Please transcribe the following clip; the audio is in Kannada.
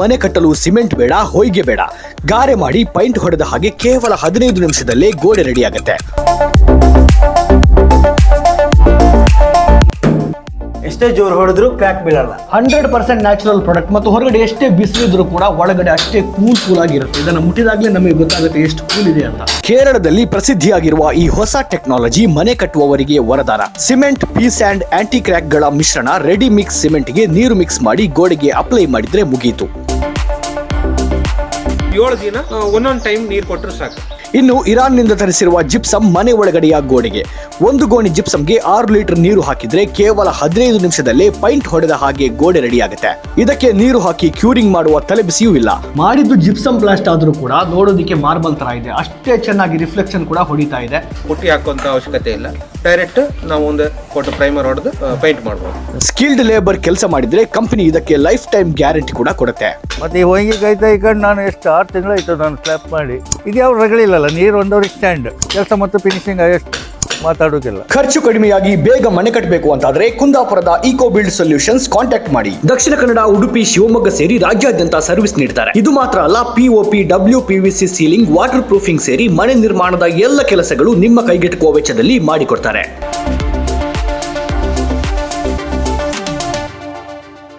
ಮನೆ ಕಟ್ಟಲು ಸಿಮೆಂಟ್ ಬೇಡ ಹೊಯ್ಗೆ ಬೇಡ. ಗಾರೆ ಮಾಡಿ ಪೈಂಟ್ ಹೊಡೆದ ಹಾಗೆ ಕೇವಲ ಹದಿನೈದು ನಿಮಿಷದಲ್ಲೇ ಗೋಡೆ ರೆಡಿ ಆಗುತ್ತೆ ಎಷ್ಟೇ ಜೋರು ಹೊಡೆದ್ರು ಕ್ರ್ಯಾಕ್ ಬೀಳಲ್ಲ. ಹಂಡ್ರೆಡ್ ಪರ್ಸೆಂಟ್ ನ್ಯಾಚುರಲ್ ಪ್ರಾಡಕ್ಟ್ ಮತ್ತು ಹೊರಗಡೆ ಎಷ್ಟೇ ಬಿಸಿಲಿದ್ರು ಕೂಡ ಒಳಗಡೆ ಅಷ್ಟೇ ಕೂಲ್ ಕೂಲ್ ಆಗಿರುತ್ತೆ. ಇದನ್ನು ಮುಟ್ಟಿದಾಗಲೇ ನಮಗೆ ಗೊತ್ತಾಗುತ್ತೆ ಎಷ್ಟು ಕೂಲ್ ಇದೆ ಅಂತ. ಕೇರಳದಲ್ಲಿ ಪ್ರಸಿದ್ಧಿಯಾಗಿರುವ ಈ ಹೊಸ ಟೆಕ್ನಾಲಜಿ ಮನೆ ಕಟ್ಟುವವರಿಗೆ ವರದಾನ. ಸಿಮೆಂಟ್ ಪೀಸ್ ಆ್ಯಂಡ್ ಆಂಟಿ ಕ್ರ್ಯಾಕ್ಗಳ ಮಿಶ್ರಣ ರೆಡಿ ಮಿಕ್ಸ್ ಸಿಮೆಂಟ್ಗೆ ನೀರು ಮಿಕ್ಸ್ ಮಾಡಿ ಗೋಡೆಗೆ ಅಪ್ಲೈ ಮಾಡಿದ್ರೆ ಮುಗೀತು. ಏಳು ದಿನ ಒಂದೊಂದು ಟೈಮ್ ನೀರು ಕೊಟ್ಟರು ಸಾಕು. ಇನ್ನು ಇರಾನ್ನಿಂದ ತರಿಸಿರುವ ಜಿಪ್ಸಮ್ ಮನೆ ಒಳಗಡೆಯ ಗೋಡೆಗೆ. ಒಂದು ಗೋಣಿ ಜಿಪ್ಸಮ್ಗೆ ಆರು ಲೀಟರ್ ನೀರು ಹಾಕಿದ್ರೆ ಕೇವಲ ಹದಿನೈದು ನಿಮಿಷದಲ್ಲೇ ಪೈಂಟ್ ಹೊಡೆದ ಹಾಗೆ ಗೋಡೆ ರೆಡಿಯಾಗುತ್ತೆ. ಇದಕ್ಕೆ ನೀರು ಹಾಕಿ ಕ್ಯೂರಿಂಗ್ ಮಾಡುವ ತಲೆಬಿಸಿಯೂ ಇಲ್ಲ. ಮಾಡಿದ್ದು ಜಿಪ್ಸಮ್ ಪ್ಲಾಸ್ಟ್ ಆದರೂ ಕೂಡ ನೋಡೋದಕ್ಕೆ ಮಾರ್ಬಲ್ ತರ ಇದೆ. ಅಷ್ಟೇ ಚೆನ್ನಾಗಿ ರಿಫ್ಲೆಕ್ಷನ್ ಕೂಡ ಹೊಡಿತಾ ಇದೆ. ಪುಟ್ಟಿ ಹಾಕುವಂತ ಅವಶ್ಯಕತೆ ಇಲ್ಲ. ಡೈರೆಕ್ಟ್ ನಾವು ಒಂದು ಕೊಟ್ಟು ಪ್ರೈಮರ್ ಹೊಡೆದು ಪೇಂಟ್ ಮಾಡ್ಬೋದು. ಸ್ಕಿಲ್ಡ್ ಲೇಬರ್ ಕೆಲಸ ಮಾಡಿದ್ರೆ ಕಂಪನಿ ಇದಕ್ಕೆ ಲೈಫ್ ಟೈಮ್ ಗ್ಯಾರಂಟಿ ಕೂಡ ಕೊಡುತ್ತೆ. ಮತ್ತೆ ಈ ಹೊಯ್ಗೆ ಕಾಯ್ತಾ ಈಗ ನಾನು ಎಷ್ಟು ಆರು ತಿಂಗಳಾಯ್ತು ನಾನು ಸ್ಲ್ಯಾಪ್ ಮಾಡಿ. ಇದು ಯಾವ ರಗಳಿಲ್ಲಲ್ಲ ನೀರು ಒಂದವ್ರಿಗೆ ಸ್ಟ್ಯಾಂಡ್ ಕೆಲಸ ಮತ್ತು ಫಿನಿಶಿಂಗ್ ಎಷ್ಟು ಮಾತಾಡೋದಿಲ್ಲ. ಖರ್ಚು ಕಡಿಮೆಯಾಗಿ ಬೇಗ ಮನೆ ಕಟ್ಟಬೇಕು ಅಂತಾದ್ರೆ ಕುಂದಾಪುರದ ಇಕೋ ಬಿಲ್ಡ್ ಸೊಲ್ಯೂಷನ್ಸ್ ಕಾಂಟ್ಯಾಕ್ಟ್ ಮಾಡಿ. ದಕ್ಷಿಣ ಕನ್ನಡ ಉಡುಪಿ ಶಿವಮೊಗ್ಗ ಸೇರಿ ರಾಜ್ಯಾದ್ಯಂತ ಸರ್ವಿಸ್ ನೀಡ್ತಾರೆ. ಇದು ಮಾತ್ರ ಅಲ್ಲ POP W PVC ceiling water proofing ಸೇರಿ ಮನೆ ನಿರ್ಮಾಣದ ಎಲ್ಲ ಕೆಲಸಗಳು ನಿಮ್ಮ ಕೈಗೆಟುಕುವ ವೆಚ್ಚದಲ್ಲಿ ಮಾಡಿಕೊಡ್ತಾರೆ.